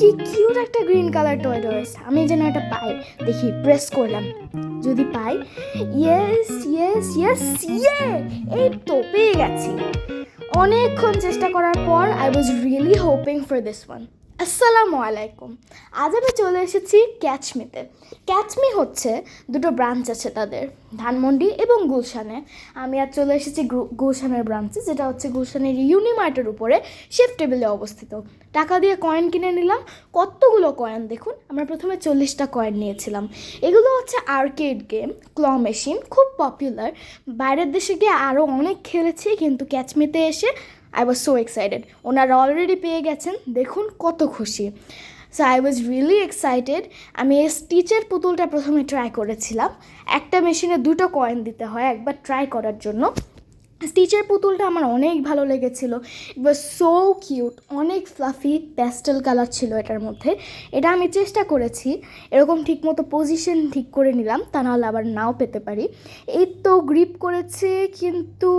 কি কিউট একটা green colour toy রয়েছে। আমি যেন এটা পাই। দেখি প্রেস করলাম। যদি পাই ইয়েস ইয়েস ইয়েস ইয়ে এই তো, পেয়ে গেছি। অনেকক্ষণ চেষ্টা করার পর I was really hoping for this one আসসালামু আলাইকুম। আজ আমি চলে এসেছি ক্যাচমিতে। ক্যাচমি হচ্ছে দুটো ব্রাঞ্চ আছে তাদের, ধানমন্ডি এবং গুলশানে। আমি আজ চলে এসেছি গুলশানের ব্রাঞ্চে যেটা হচ্ছে গুলশানের ইউনিমার্টের উপরে, শেফ টেবিলে অবস্থিত। টাকা দিয়ে কয়েন কিনে নিলাম, কতগুলো কয়েন দেখুন, আমরা প্রথমে চল্লিশটা কয়েন নিয়েছিলাম। এগুলো হচ্ছে আর্কেড গেম ক্ল মেশিন খুব পপুলার বাইরের দেশে গিয়ে আরও অনেক খেলেছি, কিন্তু ক্যাচমিতে এসে আই ওয়াজ সো এক্সাইটেড ওনারা অলরেডি পেয়ে গেছেন। দেখুন কত খুশি। So I was really excited আমি এই স্টিচের পুতুলটা প্রথমে ট্রাই করেছিলাম। একটা মেশিনে দুটো কয়েন দিতে হয় একবার ট্রাই করার জন্য। স্টিচের পুতুলটা আমার অনেক ভালো লেগেছিল। ইট ওয়াজ সো কিউট অনেক ফ্লাফি প্যাস্টেল কালার ছিল এটার মধ্যে। এটা আমি চেষ্টা করেছি। এরকম ঠিকমতো পজিশন ঠিক করে নিলাম। তা নাহলে আবার নাও পেতে পারি। এই তো গ্রিপ করেছে, কিন্তু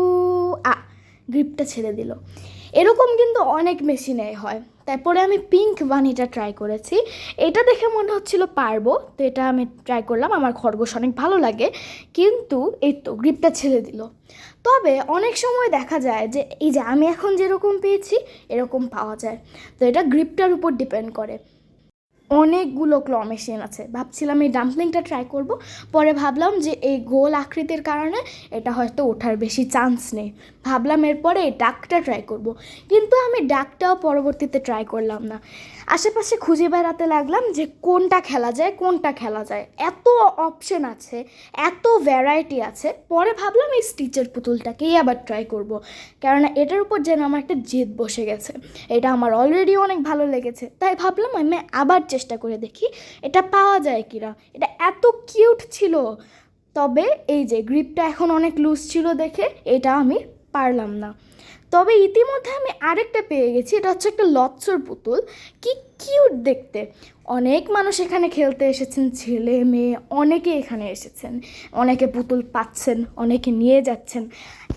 গ্রিপটা ছেড়ে দিল। এরকম কিন্তু অনেক মেশিনে হয়। তারপরে আমি পিঙ্ক বানিটা ট্রাই করেছি। এটা দেখে মনে হচ্ছিল পারব। তো এটা আমি ট্রাই করলাম। আমার খরগোশ অনেক ভালো লাগে। কিন্তু এই তো গ্রিপটা ছেড়ে দিল। তবে অনেক সময় দেখা যায় যে, এই যে আমি এখন যেরকম পেয়েছি, এরকম পাওয়া যায়। তো এটা গ্রিপটার উপর ডিপেন্ড করে। অনেকগুলো ক্ল মেশিন আছে। ভাবছিলাম এই ডাম্পলিংটা ট্রাই করব, পরে ভাবলাম যে এই গোল আকৃতির কারণে এটা হয়তো ওঠার বেশি চান্স নেই। ভাবলাম এরপরে এই ডাকটা ট্রাই করব, কিন্তু আমি ডাকটাও পরবর্তীতে ট্রাই করলাম না। আশেপাশে খুঁজে বেড়াতে লাগলাম যে কোনটা খেলা যায়, কোনটা খেলা যায়। এত অপশন আছে, এত ভ্যারাইটি আছে, পরে ভাবলাম এই স্টিচের পুতুলটাকেই আবার ট্রাই করব, কেননা এটার উপর যেন আমার একটা জেদ বসে গেছে। এটা আমার অলরেডি অনেক ভালো লেগেছে। তাই ভাবলাম আমি আবার চেষ্টা করে দেখি, এটা পাওয়া যায় কিনা। এটা এত কিউট ছিল। তবে এই যে গ্রিপটা এখন অনেক লুজ ছিল দেখে, এটা আমি পারলাম না। তবে ইতিমধ্যে আমি আরেকটা পেয়ে গেছি, এটা হচ্ছে একটা লচ্ছর পুতুল। কি কিউট দেখতে। অনেক মানুষ এখানে খেলতে এসেছেন, ছেলে, মেয়ে, অনেকে এখানে এসেছেন। অনেকে পুতুল পাচ্ছেন, অনেকে নিয়ে যাচ্ছেন।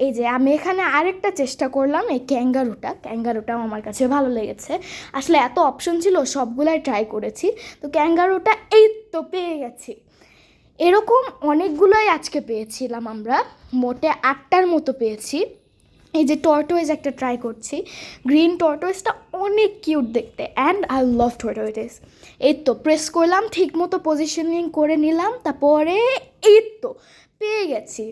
এই যে আমি এখানে আরেকটা চেষ্টা করলাম, এই ক্যাঙ্গারুটা। ক্যাঙ্গারুটাও আমার কাছে ভালো লেগেছে। আসলে এত অপশন ছিল, সবগুলাই ট্রাই করেছি। তো ক্যাঙ্গারুটা এই তো পেয়ে গেছি। এরকম অনেকগুলোই আজকে পেয়েছিলাম আমরা। মোটে আটটার মতো পেয়েছি। এই যে টর্টোয়েজ একটা ট্রাই করছি গ্রিন টর্টোয়েজটা অনেক কিউট দেখতে অ্যান্ড আই লাভ টর্টোয়েজ এই তো প্রেস করলাম ঠিক মতো পজিশনিং করে নিলাম, তারপরে এই তো, পেয়ে গেছি।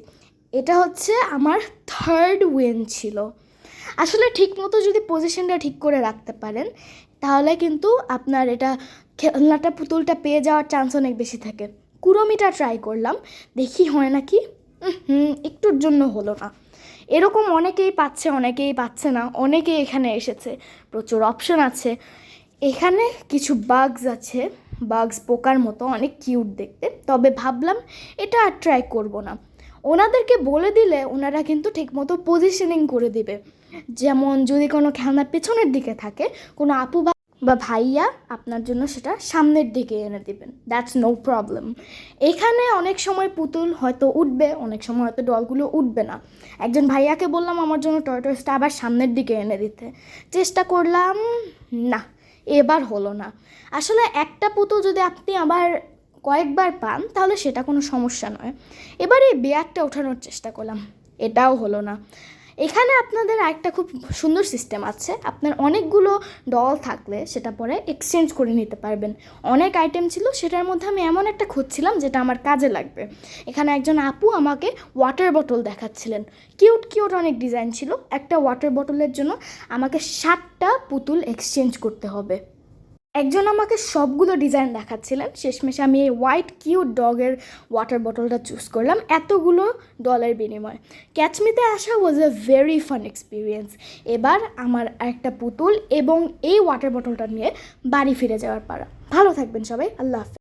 এটা হচ্ছে আমার থার্ড উইন ছিল। আসলে ঠিক মতো যদি পজিশনটা ঠিক করে রাখতে পারেন, তাহলে কিন্তু আপনার এটা খেলনাটা, পুতুলটা পেয়ে যাওয়ার চান্স অনেক বেশি থাকে। কুড়োমিটা ট্রাই করলাম, দেখি হয় নাকি? হুম, একটুর জন্য হলো না। এরকম অনেকেই পাচ্ছে অনেকেই পাচ্ছে না, অনেকেই এখানে এসেছে। প্রচুর অপশন আছে। এখানে কিছু বাগস আছে। বাগস পোকার মতো, অনেক কিউট দেখতে। তবে ভাবলাম এটা আর ট্রাই করব না। ওনাদেরকে বলে দিলে ওনারা কিন্তু ঠিকমতো পজিশনিং করে দিবে। যেমন যদি কোনো খেলনা পেছনের দিকে থাকে, কোনো আপু বা ভাইয়া আপনার জন্য সেটা সামনের দিকে এনে দিবেন। দ্যাটস নো প্রবলেম এখানে অনেক সময় পুতুল হয়তো উঠবে, অনেক সময় হয়তো ডলগুলো উঠবে না। একজন ভাইয়াকে বললাম, আমার জন্য টয়টয়েসটা আবার সামনের দিকে এনে দিতে। চেষ্টা করলাম, না, এবার হলো না। আসলে একটা পুতুল যদি আপনি আবার কয়েকবার পান, তাহলে সেটা কোনো সমস্যা নয়। এবার এই বেয়ারটা ওঠানোর চেষ্টা করলাম। এটাও হলো না। এখানে আপনাদের একটা খুব সুন্দর সিস্টেম আছে। আপনার অনেকগুলো ডল থাকলে সেটা পরে এক্সচেঞ্জ করে নিতে পারবেন। অনেক আইটেম ছিল, সেটার মধ্যে আমি এমন একটা খুঁজছিলাম যেটা আমার কাজে লাগবে। এখানে একজন আপু আমাকে ওয়াটার বোতল দেখাচ্ছিলেন। কিউট কিউট অনেক ডিজাইন ছিল। একটা ওয়াটার বোতলের জন্য আমাকে ষাটটা পুতুল এক্সচেঞ্জ করতে হবে। একজন আমাকে সবগুলো ডিজাইন দেখাচ্ছিলেন। শেষমেশে আমি এই হোয়াইট কিউট ডগের ওয়াটার বটলটা চুজ করলাম। এতগুলো ডলার বিনিময়। ক্যাচমিতে আসা was a very fun experience এবার আমার একটা পুতুল এবং এই ওয়াটার বটলটা নিয়ে বাড়ি ফিরে যাওয়ার পারা ভালো থাকবেন সবাই। আল্লাহ হাফেজ।